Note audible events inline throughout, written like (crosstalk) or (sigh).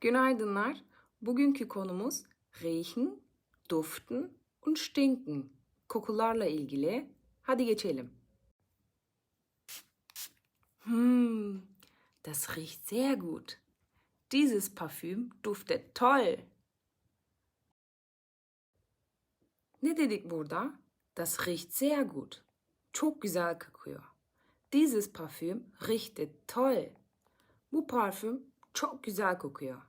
Günaydınlar. Bugünkü konumuz riechen, duften und stinken. Kokularla ilgili. Hadi geçelim. Hmm, das riecht sehr gut. Dieses Parfüm duftet toll. Ne dedik burada? Das riecht sehr gut. Çok güzel kokuyor. Dieses Parfüm riecht toll. Bu parfüm çok güzel kokuyor.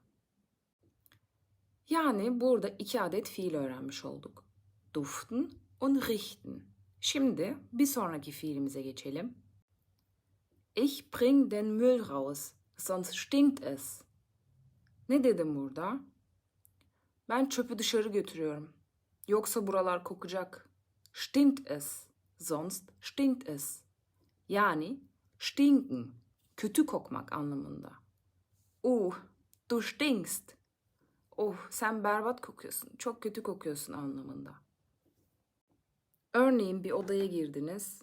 Yani burada iki adet fiil öğrenmiş olduk. Duften und richten. Şimdi bir sonraki fiilimize geçelim. Ich bring den Müll raus, sonst stinkt es. Ne dedim burada? Ben çöpü dışarı götürüyorum. Yoksa buralar kokacak. Stinkt es, sonst stinkt es. Yani stinken, kötü kokmak anlamında. Uh, du stinkst. Oh, sen berbat kokuyorsun, çok kötü kokuyorsun anlamında. Örneğin bir odaya girdiniz.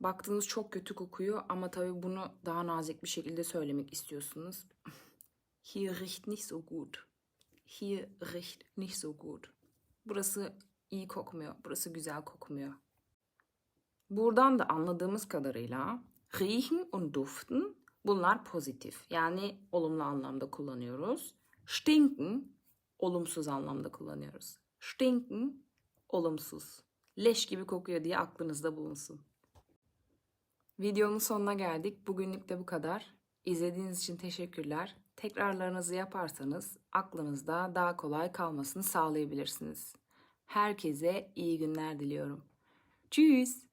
Baktınız çok kötü kokuyor ama tabii bunu daha nazik bir şekilde söylemek istiyorsunuz. (laughs) Hier riecht nicht so gut. Hier riecht nicht so gut. Burası iyi kokmuyor, burası güzel kokmuyor. Buradan da anladığımız kadarıyla riechen und duften bunlar pozitif. Yani olumlu anlamda kullanıyoruz. Stinken olumsuz anlamda kullanıyoruz. Stinken olumsuz. Leş gibi kokuyor diye aklınızda bulunsun. Videonun sonuna geldik. Bugünlük de bu kadar. İzlediğiniz için teşekkürler. Tekrarlarınızı yaparsanız aklınızda daha kolay kalmasını sağlayabilirsiniz. Herkese iyi günler diliyorum. Tschüss.